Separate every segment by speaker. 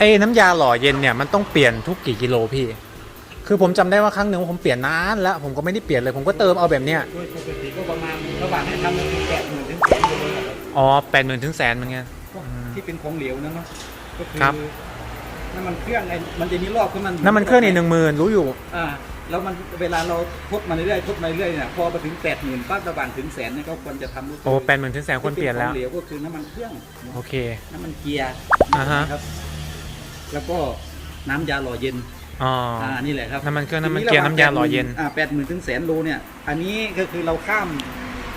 Speaker 1: ไอ้น้ำยาหล่อเย็นเนี่ยมันต้องเปลี่ยนทุกกี่กิโลพี่ คือผมจำได้ว่าครั้งหนึ่งผมเปลี่ยนนานแล้วผมก็ไม่ได้เปลี่ยนเลยผมก็เติมเอาแบบเนี้ย
Speaker 2: โดยปกติก็ประมาณระหว่างให้ทำมันคือแปดหมื่นถึงแสนโลนะครับ
Speaker 1: อ๋อแปดหมื่นถึงแสนเหมือนกัน
Speaker 2: พวกที่เป็นของเหลวนะเนาะก็คือ
Speaker 1: ครับ
Speaker 2: น้ำมันเครื่องไอ้มันจะมีรอบของมัน
Speaker 1: น้ำมันเครื่องนี่หนึ่งหมื่นรู้อยู่
Speaker 2: อ่าแล้วมันเวลาเราทดมาเรื่อยๆทดมาเรื่อยๆเนี่ยพอมาถึงแปดหมื่นปั๊บระหว่างถึงแสนเนี่ยก็ควรจะทำรู้สึก
Speaker 1: โอ้แปดหมื่นถึงแสนคนเปลี่ยนแล้ว
Speaker 2: ที่ของเหลวก็คือน้ำมันเครื่อง
Speaker 1: โอเค
Speaker 2: น้ำมันเกียร์
Speaker 1: อ่าฮะ
Speaker 2: นะครับ แล้วก็น้ำยาหล่อเย็น
Speaker 1: อ๋อ
Speaker 2: อ่านี่แหละครับ
Speaker 1: น้ำมันเครื่องน้ำมันเกียร์น้ำยาหล่อเย็น
Speaker 2: อ่าแปดหมื่นถึงแสนโลเนี่ย อันนี้ก็คือเราข้าม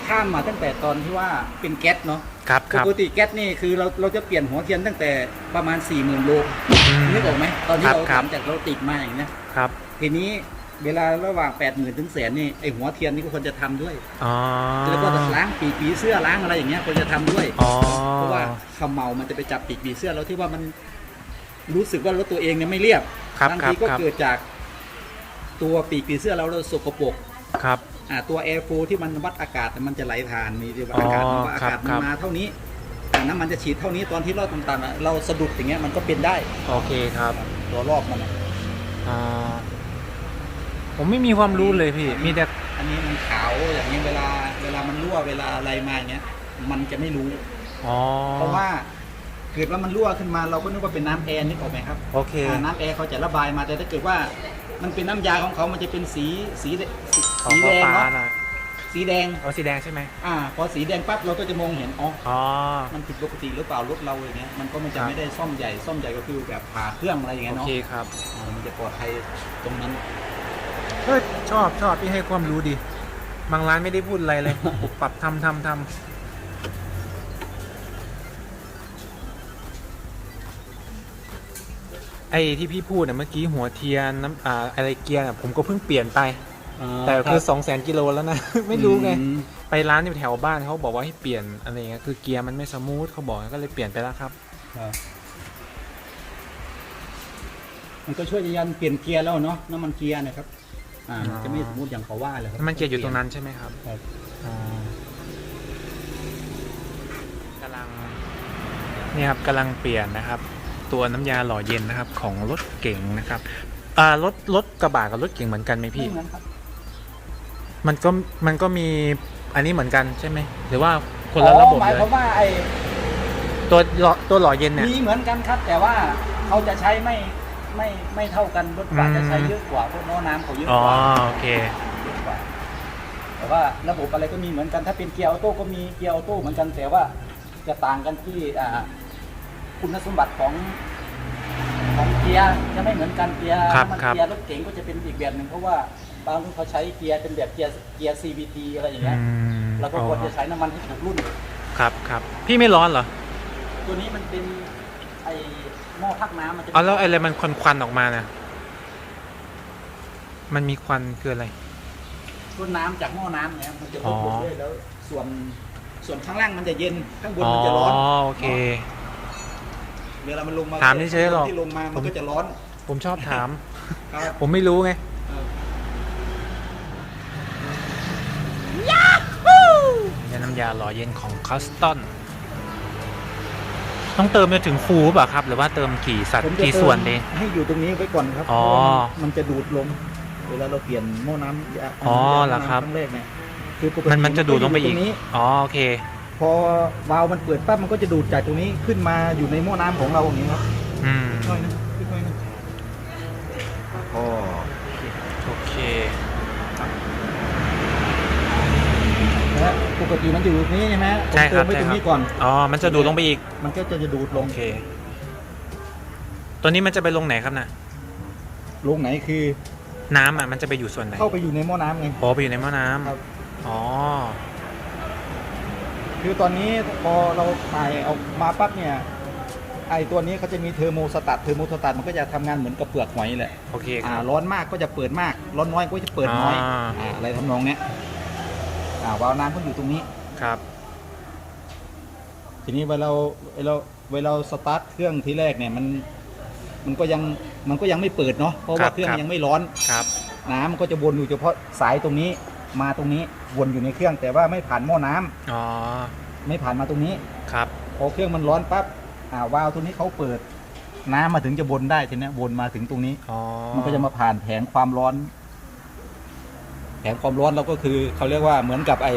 Speaker 2: ข้ามมาตั้งแต่ตอนที่ว่าเป็นแก๊สเนาะ
Speaker 1: ครับครับ
Speaker 2: ปกติแก๊สนี่คือเราเราจะเปลี่ยนหัวเทียนตั้งแต่ประมาณ4ี่หมื่นโล
Speaker 1: อืม
Speaker 2: นึกออกไหมตอนที่
Speaker 1: ครับ
Speaker 2: เรา
Speaker 1: ครับ
Speaker 2: ทำจากเราติดมาอย่างนี้ย
Speaker 1: ครับ
Speaker 2: ทีนี้เวลาระหว่าง8ปดหมื่นถึงแสนนี่ไอหัวเทียนนี่ก็ควรจะทำด้วย
Speaker 1: อ๋อ
Speaker 2: แล้วก็ล้างปีกปีเสื้อล้างอะไรอย่างเงี้ยควรจะทำด้วย
Speaker 1: อ๋อ
Speaker 2: เพราะว่าเขมเมามันจะไปจับปีกปีเสื้อแล้วที่ว่ามัน รู้สึกว่ารถตัวเองเนี่ยไม่เรียบ
Speaker 1: ครับ
Speaker 2: บาง
Speaker 1: ครับ
Speaker 2: ทีก็
Speaker 1: ครับ
Speaker 2: เกิดจากตัวปีกปีเสื้อเราเราสกปรก
Speaker 1: ครับ
Speaker 2: อ่าตัวแอร์โฟที่มันวัดอากาศมันจะไหลผ่านมีที่ว่า
Speaker 1: อ๋อ
Speaker 2: อากาศมันว่าอา
Speaker 1: ครับ
Speaker 2: กาศมั
Speaker 1: ครั
Speaker 2: น
Speaker 1: บ
Speaker 2: มาเท่านี้อ่าน้ำมันจะฉีดเท่านี้ตอนที่รอดต่ำๆอะเราสะดุดอย่างเงี้ยมันก็เป็นได้
Speaker 1: โอเคครับ
Speaker 2: ตัวรอบมันอะ
Speaker 1: อ่าผมไม่มีความรู้เลยพี่ มีแต่
Speaker 2: อันนี้มันขาวอย่างเงี้ยเวลาเวลามันรั่วเวลาอะไรมาอย่างเงี้ยมันจะไม่รู้
Speaker 1: อ๋อ
Speaker 2: เพราะว่า เกิดว่ามันรั่วขึ้นมาเราก็นึกว่าเป็นน้ำแอร์นึกออกไหมครับ
Speaker 1: โอเค
Speaker 2: อ่าน้ำแอร์เขาจะระบายมาแต่ถ้าเกิดว่ามันเป็นน้ำยาของเขามันจะเป็นสีสีแดสี
Speaker 1: ของ
Speaker 2: สีแดง
Speaker 1: ฟ้า
Speaker 2: เนาะ
Speaker 1: ๆนะ
Speaker 2: สีแดง
Speaker 1: เอาสีแดงใช่ไหม
Speaker 2: อ่าพอสีแดงปั๊บเราก็จะมองเห็นอ๋อ
Speaker 1: อ๋อ
Speaker 2: มันผิดปกติหรือเปล่ารถเราอย่างเงี้ยมันก็มัน
Speaker 1: ค
Speaker 2: จะ
Speaker 1: รับ
Speaker 2: ไม่ได้ซ่อมใหญ่ซ่อมใหญ่ก็คือแบบผ่าเครื่องอะไรอย่างเงี้
Speaker 1: โอย
Speaker 2: เนาะ
Speaker 1: เคครับ
Speaker 2: อ่ามันจะปลอดภัยตรงนั้น
Speaker 1: เฮ้ยชอบชอบพี่ให้ความรู้ดี บางร้านไม่ได้พูดอะไรเลยปุบปรับทำทำท ไอ้ที่พี่พูดน่ะเมื่อกี้หัวเทียนน้ำอ่าอะไรเกียร์น่ะผมก็เพิ่งเปลี่ยนไปแต่คือสองแสนกิโลแล้วนะ ไม่รู้ไง
Speaker 2: อืม
Speaker 1: ไปร้านอยู่แถวบ้านเขาบอกว่าให้เปลี่ยนอะไรเงี้ยคือเกียร์มันไม่สมูทเขาบอกก็เลยเปลี่ยนไปแล้วครับ
Speaker 2: ครับมันก็ช่วยในการเปลี่ยนเกียร์แล้วเนาะน้ำมันเกียร์เนะครับ อ่ามันจะไม่สมมติอย่างเขาว่าเลยครับ
Speaker 1: น้ำมันเกียร์อยู่ตรงนั้นใช่ไหมครับ
Speaker 2: ครับ
Speaker 1: อ่ากำลัง เนี่ยครับกำลังเปลี่ยนนะครับ ตัวน้ำยาหล่อเย็นนะครับ ของรถเก๋งนะครับอ่ารถรถกระบะกับรถเก๋งเหมือนกันไหมพี่
Speaker 2: ไม่เหมือนครับ
Speaker 1: มันก็มันก็มีอันนี้เหมือนกันใช่ไหมหรือว่าคนละระบบ
Speaker 2: อ๋อหมาย
Speaker 1: เล
Speaker 2: ความ
Speaker 1: ย
Speaker 2: ว่าไอ้
Speaker 1: ตัวหล่อตัวหล่อเย็นเนี่ย
Speaker 2: มีเหมือนกันครับ แต่ว่าเขาจะใช้ไม่ไม่ไม่เท่ากันรถกระบะ
Speaker 1: อืม
Speaker 2: จะใช้เยอะกว่าเพราะน้อน้ำเขาเยอะ
Speaker 1: อ๋อก
Speaker 2: ว่า
Speaker 1: โอเค
Speaker 2: เยอะกว่าแต่ว่าระบบอะไรก็มีเหมือนกันถ้าเป็นเกียร์ออโต้ก็มีเกียร์ออโต้เหมือนกันแต่ว่าจะต่างกันที่อ่า คุณสมบัติของของเกียร์จะไม่เหมือนกันเกียร์
Speaker 1: ครับ
Speaker 2: น้ำมัน
Speaker 1: ครับ
Speaker 2: เกียร์รถเก๋งก็จะเป็นอีกแบบหนึ่งเพราะว่าบางรุ่นเขาใช้เกียร์เป็นแบบเกียร์เกียร์ CVT อะไรอย่างเงี้ย
Speaker 1: อืม
Speaker 2: เราก็ควรจะใช้น้ำมันที่ถูกรุ่น
Speaker 1: ครับครับพี่ไม่ร้อนเหรอ
Speaker 2: ตัวนี้มันเป็นไอหม้อพักน้ำมันจะ
Speaker 1: อ๋อแล้วอะไรมันควันควันๆออกมาเนี่ยมันมีควันคืออะไร
Speaker 2: รุ่นน้ำจากหม้อน้ำเนี่ยมันจะล
Speaker 1: อ๋
Speaker 2: ด
Speaker 1: อ
Speaker 2: ลงเรื่อยแล้ว ส่วนส่วนข้างล่างมันจะเย็นข้างบน
Speaker 1: อ๋อ
Speaker 2: มันจะร้อน
Speaker 1: โอเค
Speaker 2: เวลามันลงมา
Speaker 1: ถามเฉยๆหรอก
Speaker 2: ที่ลงมามันก็จะร้อน
Speaker 1: ผมชอบถาม
Speaker 2: ครับ
Speaker 1: ผมไม่รู้ไง
Speaker 2: เออ
Speaker 1: นี่น้ำยาหล่อเย็นของคัสตันต้องเติมจนถึงฟูป่ะครับ หรือว่าเติมกี่สัด
Speaker 2: ผมจะ
Speaker 1: กี่ส่วนดี
Speaker 2: เติมให้อยู่ตรงนี้ไว้ก่อนครับ
Speaker 1: อ๋อ
Speaker 2: เพราะว่ามันจะดูดลมเวลาเราเปลี่ยนหม้อน้ำยา
Speaker 1: อ๋อ
Speaker 2: น้ำยา
Speaker 1: เหรอครับ
Speaker 2: ครั้งแรกเนี่ยคือปกติ
Speaker 1: มันมันจะดูดลงไปอีก
Speaker 2: ตรงนี้
Speaker 1: อ๋อโอเค
Speaker 2: พอวาล์วมันเปิดปั๊บมันก็จะดูดจากตรงนี้ขึ้นมาอยู่ในหม้อน้ำของเราอย่างนี้ครับ
Speaker 1: อืม
Speaker 2: หน่อยนะขึ้นหน่อยนะอ๋อ
Speaker 1: โอเค
Speaker 2: นะปกติมันอยู่ตรงนี้ใช่ไหมผม
Speaker 1: ใช่ครับ
Speaker 2: เติมไว้
Speaker 1: ใช่
Speaker 2: ตรง
Speaker 1: ครั
Speaker 2: นี้
Speaker 1: บ
Speaker 2: ก่อน
Speaker 1: อ๋อ มันจะดูดลงไปอีก
Speaker 2: มันก็จะดูดล
Speaker 1: โองเค ตัวนี้มันจะไปลงไหนครับน่ะ
Speaker 2: ลงไหนคือ
Speaker 1: น้ำอะมันจะไปอยู่ส่วนไหน
Speaker 2: เข้าไปอยู่ในหม้อน้ำไง
Speaker 1: อ๋อไปอยู่ในหม้อน้ำ
Speaker 2: ครับ
Speaker 1: อ๋อ
Speaker 2: คือตอนนี้พอเราถ่ายเอามาปั๊บเนี่ยไอตัวนี้เขาจะมีเทอร์โมสตัตเทอร์โมสตัตมันก็จะทำงานเหมือนกับเปลือกหอยแหละ
Speaker 1: โอเคค
Speaker 2: อ่า
Speaker 1: รับ
Speaker 2: ร้อนมากก็จะเปิดมาก ร้อนน้อยก็จะเปิดน้อย
Speaker 1: อ่า
Speaker 2: อ่าอะไรทำนองเนี้ยอ่าวาล์วน้ำก็อยู่ตรงนี้
Speaker 1: ครับ
Speaker 2: ทีนี้เวลาเวลาเวลาสตาร์ทเครื่องทีแรกเนี่ยมันมันก็ยังมันก็ยังไม่เปิดเนาะเพราะ
Speaker 1: ครั
Speaker 2: ว่า
Speaker 1: บ
Speaker 2: เครื่อง
Speaker 1: ครับ
Speaker 2: ยังไม่ร้อน
Speaker 1: ครับ
Speaker 2: น้ำมันก็จะวนอยู่เฉพาะสายตรงนี้ มาตรงนี้วนอยู่ในเครื่อง แต่ว่าไม่ผ่านหม้อน้ำ
Speaker 1: อ๋อ
Speaker 2: ไม่ผ่านมาตรงนี้
Speaker 1: ครับ
Speaker 2: พอเครื่องมันร้อนปั๊บอ่าวาล์วตัวนี้เขาเปิด น้ำมาถึงจะวนได้ทีเนี้ยวนมาถึงตรงนี้
Speaker 1: อ๋อ
Speaker 2: มันก็จะมาผ่านแผงความร้อน แผงความร้อนเราก็คือเขาเรียกว่าเหมือนกับไอ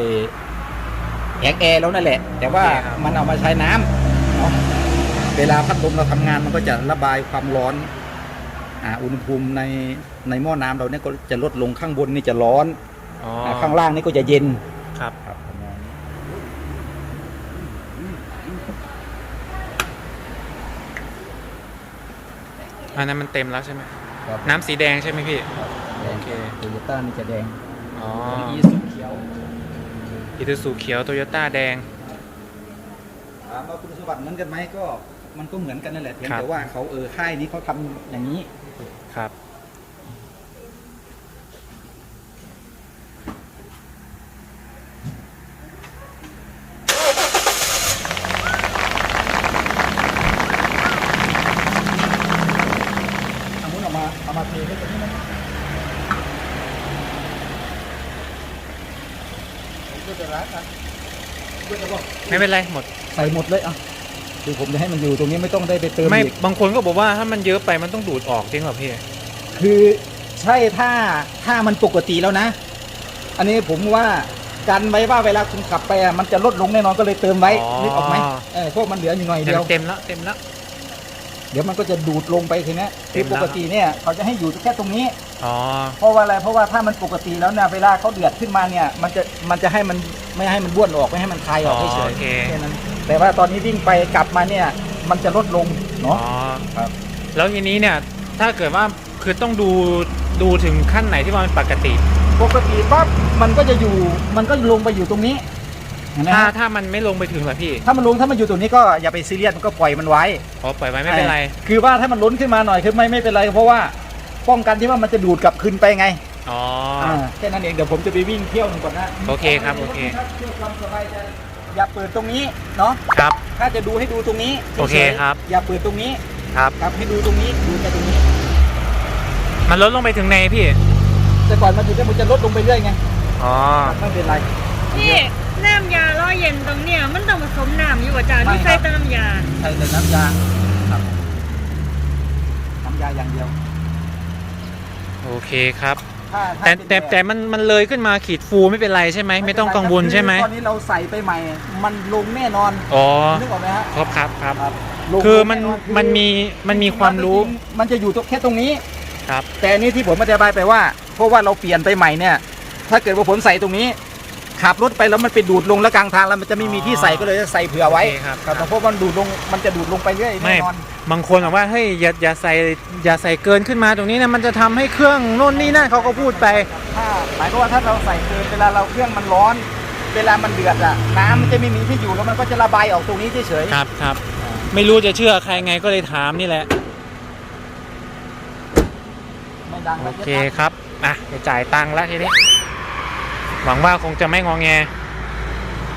Speaker 2: แผงแอร์แล้วนั่นแหละ แต่ว่ามันเอามาใช้น้ำเนาะเวลาพัดลมเราทำงานมันก็จะระบายความร้อนอ่าอุณหภูมิในในหม้อน้ำเราเนี่ยก็จะลดลงข้างบนนี่จะร้อน
Speaker 1: อ๋อ
Speaker 2: อ่า ข้างล่างนี่ก็จะเย็น
Speaker 1: ครับ
Speaker 2: ครับประมาณนี้
Speaker 1: อันนั้นมันเต็มแล้วใช่ไหม
Speaker 2: ครับ
Speaker 1: น้ำสีแดงใช่ไหมพี่
Speaker 2: แดง
Speaker 1: โอเค
Speaker 2: โตโยต้านี่จะแดง
Speaker 1: อ๋อ
Speaker 2: อีสุเขียว
Speaker 1: อิตูซูเขียวโตโยต้าแดง
Speaker 2: ถามว่าคุณสมบัติเหมือนกันไหมก็ มันก็เหมือนกันนั่นแหละเพียง
Speaker 1: ครับ
Speaker 2: แต่ว่าเขาเออค่ายนี้เขาทำอย่างนี้
Speaker 1: ครับ
Speaker 2: เอามุ้นออกมาเอามาเทให้ตรงนี้นะก็จะรักกันก็จะบอก
Speaker 1: ไม่เป็นไรหมด
Speaker 2: ใส่หมดเลยอะคือผมจะให้มันอยู่ตรงนี้ไม่ต้องได้ไปเติม
Speaker 1: ไม่
Speaker 2: อีก
Speaker 1: บางคนก็บอกว่าถ้ามันเยอะไปมันต้องดูดออกจริงเหรอพี่
Speaker 2: คือใช่ถ้าถ้ามันปกติแล้วนะ อันนี้ผมว่ากันไว้ว่าเวลาคุณขับไปอะมันจะลดลงแน่นอนก็เลยเติมไว้
Speaker 1: อ๋อ
Speaker 2: นึกออกไหมเออพวกมันเหลืออยู่หน่อย
Speaker 1: แต่
Speaker 2: เดียว
Speaker 1: มันเต็มแล้วเต็มแล้ว
Speaker 2: เดี๋ยวมันก็จะดูดลงไปทีเนี้ย
Speaker 1: เต็
Speaker 2: คือ
Speaker 1: ม
Speaker 2: ป
Speaker 1: แล้ว
Speaker 2: กติเนี่ยเขาจะให้อยู่แค่ตรงนี้
Speaker 1: อ๋อ
Speaker 2: เพราะว่าอะไรเพราะว่าถ้ามันปกติแล้วเนี่ยเวลาเขาเดือดขึ้นมาเนี่ย มันจะมันจะให้มัน ไม่ให้มันบ้วนออกไม่ให้มันคายออก
Speaker 1: อ๋อ
Speaker 2: เฉย
Speaker 1: โอเค
Speaker 2: ๆแค่นั้นแต่ว่าตอนนี้วิ่งไปกลับมาเนี่ย มันจะลดลง
Speaker 1: อ๋อ
Speaker 2: เนาะครับ
Speaker 1: แล้วทีนี้เนี่ยถ้าเกิดว่าคือต้องดูดูถึงขั้นไหนที่ว่ามันปกติ
Speaker 2: ปกติปั๊บมันก็จะอยู่มันก็ลงไปอยู่ตรงนี้เห็นไหม
Speaker 1: ถ้า
Speaker 2: ฮะ
Speaker 1: ถ้ามันไม่ลงไปถึงเหรอพี่
Speaker 2: ถ้ามันลงถ้ามันอยู่ตรงนี้ก็อย่าไปซีเรียสมันก็ปล่อยมันไว้
Speaker 1: อ๋อปล่อยไว้ไม่เป็นไร
Speaker 2: คือว่าถ้ามันล้นขึ้นมาหน่อยคือไม่ไม่เป็นไรเพราะว่าป้องกันที่ว่ามันจะดูดกลับคืนไปไง
Speaker 1: อ๋อ
Speaker 2: อ่าแค่นั้นเองเดี๋ยวผมจะไปวิ่งเที่ยวหนึ่งก่อนนะ
Speaker 1: โอเคครับโอเค
Speaker 2: เพื่อความสบายใจอย่าเปิดตรงนี้เนาะ
Speaker 1: ครับ
Speaker 2: ถ้าจะดูให้ดูตรงนี้
Speaker 1: โอเค
Speaker 2: ฉยๆ
Speaker 1: ครับ
Speaker 2: อย่าเปิดตรงนี้
Speaker 1: ครับ
Speaker 2: ครับให้ดูตรงนี้ดูแต่ตรงนี้
Speaker 1: มันลดลงไปถึงไหนพี่
Speaker 2: แต่ก่อนมันอยู่ได้มันจะลดลงไปเรื่อยไง
Speaker 1: อ๋อ
Speaker 2: ไม่เป็นไร
Speaker 3: พี่น้ำยาล้อเย็นตรงเนี้ยมันต้องผสมน้ำอยู่กับจาน
Speaker 2: ไม่
Speaker 3: ที่
Speaker 2: ครั
Speaker 3: ใส่
Speaker 2: บ
Speaker 3: แต่น้ำยา
Speaker 2: ใช้แต่น้ำยาครับน้ำยาอย่างเดียว
Speaker 1: โอเคครับ
Speaker 2: ถ้าถ้า
Speaker 1: แต่
Speaker 2: เป็น
Speaker 1: แต่
Speaker 2: บบ
Speaker 1: แต่มันมันเลยขึ้นมาขีดฟูไม่เป็นไรใช่ไหมไม่ต้องกังวลใช่ไหม
Speaker 2: ตอนนี้เราใส่ไปใหม่ มันลงแน่นอน
Speaker 1: อ๋อ
Speaker 2: นึกออกไหมฮะ
Speaker 1: ครับครับครับ
Speaker 2: ครับลง
Speaker 1: คือมัน
Speaker 2: ลงแมั
Speaker 1: นมีมันมีความรู้
Speaker 2: มันจะอยู่ตรงแค่ตรงนี้
Speaker 1: ครับ
Speaker 2: แต่อันนี้ที่ผมอธิบายไปว่า เพราะว่าเราเปลี่ยนไปใหม่เนี่ย ถ้าเกิดว่าผมใส่ตรงนี้ ขับรถไปแล้วมันไปดูดลงแล้วกลางทางแล้วมันจะไม่มีที่ใส่ก็เลยจะใส่เผื่อไว้
Speaker 1: โอเคครับ
Speaker 2: ครับ เพราะมันดูดลงมันจะดูดลงไปเรื่อย
Speaker 1: ไม่
Speaker 2: แน่นอน
Speaker 1: บางคนบอกว่าเฮ้ยอย่าอย่าใส่อย่าใส่เกินขึ้นมาตรงนี้นะมันจะทำให้เครื่องโน่นนี่นั่นเขาก็พูดไป
Speaker 2: ถ้าหมายความว่าถ้าเราใส่เกินเวลาเราเครื่องมันร้อน เวลามันเดือดอะน้ำมันจะไม่มีที่อยู่แล้วมันก็จะระบายออกตรงนี้เฉยๆ
Speaker 1: ครับครับไม่รู้จะเชื่อใครไงก็เลยถามนี่แหละ
Speaker 2: ไม่ดัง
Speaker 1: โอ
Speaker 2: แล้ว
Speaker 1: เคครับอะจะจ่ายตังค์แล้วทีนี้หวังว่าคงจะไม่งองแง
Speaker 2: ค